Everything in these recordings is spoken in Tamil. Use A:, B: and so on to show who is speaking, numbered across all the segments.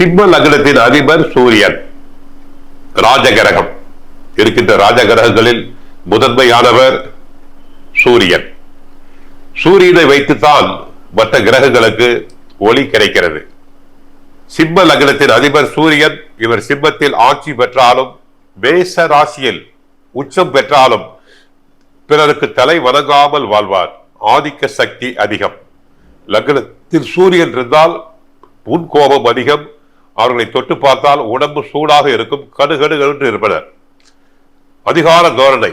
A: சிம்ம லக்னத்தின் அதிபர் சூரியன். ராஜகிரகம். இருக்கின்ற ராஜகிரகங்களில் முதன்மையானவர் சூரியன். சூரியனை வைத்துத்தான் மற்ற கிரகங்களுக்கு ஒளி கிடைக்கிறது. சிம்ம லக்னத்தின் அதிபர் சூரியன் இவர் சிம்மத்தில் ஆட்சி பெற்றாலும் மேச ராசியில் உச்சம் பெற்றாலும் பிறருக்கு தலை வணங்காமல் வாழ்வார். ஆதிக்க சக்தி அதிகம். லக்னத்தில் சூரியன் இருந்தால் முன் கோபம் அதிகம் அவர்களை தொட்டு பார்த்தால் உடம்பு சூடாக இருக்கும் கடுகடு என்று இருப்பனர் அதிகார தோரணை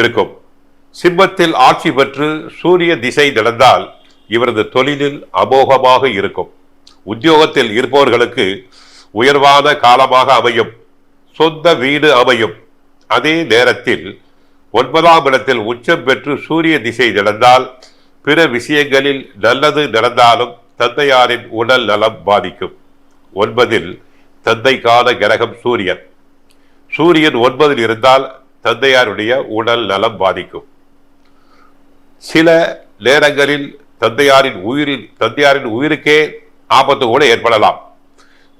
A: இருக்கும். சிம்மத்தில் ஆட்சி பெற்று சூரிய திசை நடந்தால் இவரது தொழிலில் அமோகமாக இருக்கும். உத்தியோகத்தில் இருப்பவர்களுக்கு உயர்வான காலமாக அமையும். சொந்த வீடு அமையும். அதே நேரத்தில் ஒன்பதாம் இடத்தில் உச்சம் பெற்று சூரிய திசை நடந்தால் பிற விஷயங்களில் நல்லது நடந்தாலும் தந்தையாரின் உடல் நலம் பாதிக்கும். ஒன்பதில் தந்தை கால கிரகம் சூரியன். சூரியன் ஒன்பதில் இருந்தால் தந்தையாருடைய உடல் நலம் பாதிக்கும். சில நேரங்களில் தந்தையாரின் உயிரில் தந்தையாரின் உயிருக்கே ஆபத்து கூட ஏற்படலாம்.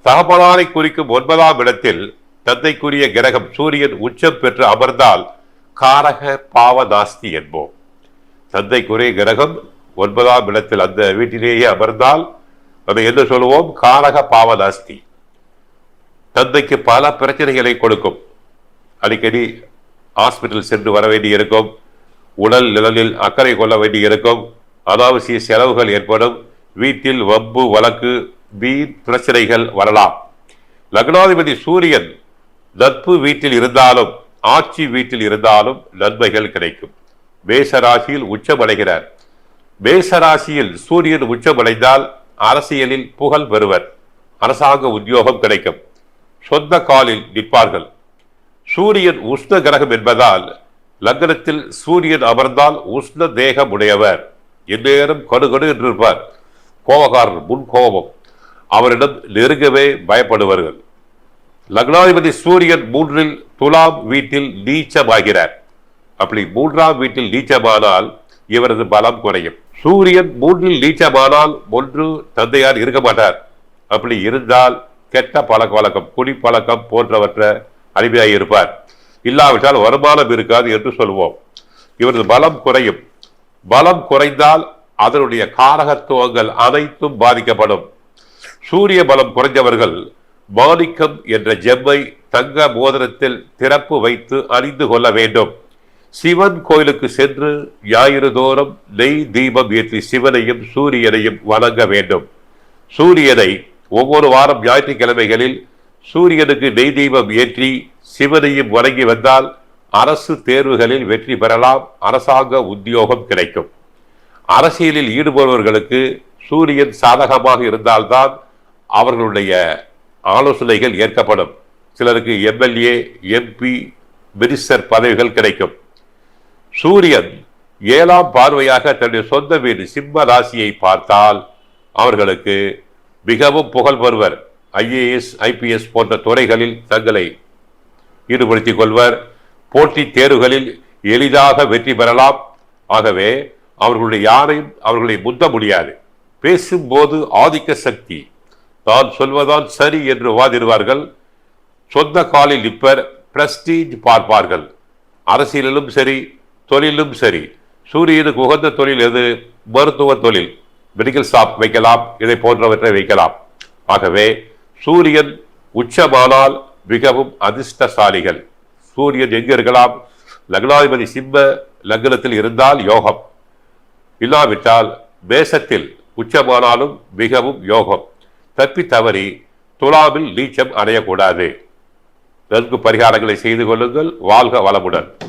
A: தகப்பனாரை குறிக்கும் ஒன்பதாம் இடத்தில் தந்தைக்குரிய கிரகம் சூரியன் உச்சம் பெற்று அமர்ந்தால் காரக பாவ நாஸ்தி என்போம். தந்தைக்குரிய கிரகம் ஒன்பதாம் இடத்தில் அந்த வீட்டிலேயே அமர்ந்தால் அதை என்ன சொல்லுவோம் காரக பாவதாஸ்தி. தந்தைக்கு பல பிரச்சனைகளை கொடுக்கும். அடிக்கடி ஹாஸ்பிட்டல் சென்று வர வேண்டி இருக்கும் உடல் நிழலில் அக்கறை கொள்ள வேண்டி இருக்கும் அனாவசிய செலவுகள் ஏற்படும். வீட்டில் வம்பு வழக்கு வீண் பிரச்சனைகள் வரலாம். லக்னாதிபதி சூரியன் நட்பு வீட்டில் இருந்தாலும் ஆட்சி வீட்டில் இருந்தாலும் நன்மைகள் கிடைக்கும். மேசராசியில் உச்சமடைகிறார். மேசராசியில் சூரியன் உச்சமடைந்தால் அரசியலில் புகழ் பெறுவர். அரசாங்க உத்தியோகம் கிடைக்கும். சொந்த காலில் நிற்பார்கள். சூரியன் உஷ்ண கிரகம் என்பதால் லக்னத்தில் சூரியன் அமர்ந்தால் உஷ்ண தேகம் உடையவர். எந்நேரம் கடுகடு என்று இருப்பார் கோபக்காரர் முன் கோபம். அவரிடம் நெருங்கவே பயப்படுவார்கள். லக்னாதிபதி சூரியன் மூன்றில் துலாம் வீட்டில் நீச்சமாகிறார். அப்படி மூன்றாம் வீட்டில் நீச்சமானால் இவரது பலம் குறையும். சூரியன் மூன்றில் நீச்சமானால் ஒன்று தந்தையார் இருக்க மாட்டார் அப்படி இருந்தால் கெட்ட பழக்க வழக்கம் குடிப்பழக்கம் போன்றவற்றை அடிமையாக இருப்பார். இல்லாவிட்டால் வருமானம் இருக்காது என்று சொல்வோம். இவரது பலம் குறையும். பலம் குறைந்தால் அதனுடைய காரகத்துவங்கள் அனைத்தும் பாதிக்கப்படும். சூரிய பலம் குறைந்தவர்கள் மாணிக்கம் என்ற ஜெம்மை தங்க மோதிரத்தில் திறப்பு வைத்து அணிந்து கொள்ள வேண்டும். சிவன் கோயிலுக்கு சென்று ஞாயிறு தோறும் நெய் தீபம் ஏற்றி சிவனையும் சூரியனையும் வணங்க வேண்டும். சூரியனை ஒவ்வொரு வாரம் ஞாயிற்றுக்கிழமைகளில் சூரியனுக்கு நெய் தீபம் ஏற்றி சிவனையும் வணங்கி வந்தால் அரசு தேர்வுகளில் வெற்றி பெறலாம் அரசாங்க உத்தியோகம் கிடைக்கும். அரசியலில் ஈடுபடுபவர்களுக்கு சூரியன் சாதகமாக இருந்தால்தான் அவர்களுடைய ஆலோசனைகள் ஏற்கப்படும். சிலருக்கு எம்எல்ஏ எம்பி மினிஸ்டர் பதவிகள் கிடைக்கும். சூரியன் ஏழாம் பார்வையாக தன்னுடைய சொந்த வீடு சிம்ம ராசியை பார்த்தால் அவர்களுக்கு மிகவும் புகழ் பெறுவர். ஐஏஎஸ் ஐபிஎஸ் போன்ற துறைகளில் தங்களை ஈடுபடுத்திக் கொள்வர். போட்டித் தேர்வுகளில் எளிதாக வெற்றி பெறலாம். ஆகவே அவர்களுடைய யாரையும் அவர்களை முந்த முடியாது. பேசும்போது ஆதிக்க சக்தி. தான் சொல்வதால் சரி என்று வாதிடுவார்கள். சொந்த காலில் நிற்பர் பிரஸ்டீஜ் பார்ப்பார்கள். அரசியலிலும் சரி தொழிலும் சரி. சூரியனுக்கு உகந்த தொழில் எது? மருத்துவ தொழில். மெடிக்கல் ஷாப் வைக்கலாம் இதை போன்றவற்றை வைக்கலாம். ஆகவே சூரியன் உச்சமானால் மிகவும் அதிர்ஷ்டசாலிகள். சூரியன் எங்க இருக்கலாம்? லக்னாதிபதி சிம்ம லக்னத்தில் இருந்தால் யோகம். இல்லாவிட்டால் மேசத்தில் உச்சமானாலும் மிகவும் யோகம். தப்பி தவறி துலாவில் நீச்சம் அடையக்கூடாது. நன்கு பரிகாரங்களை செய்து கொள்ளுங்கள். வாழ்க வளமுடன்.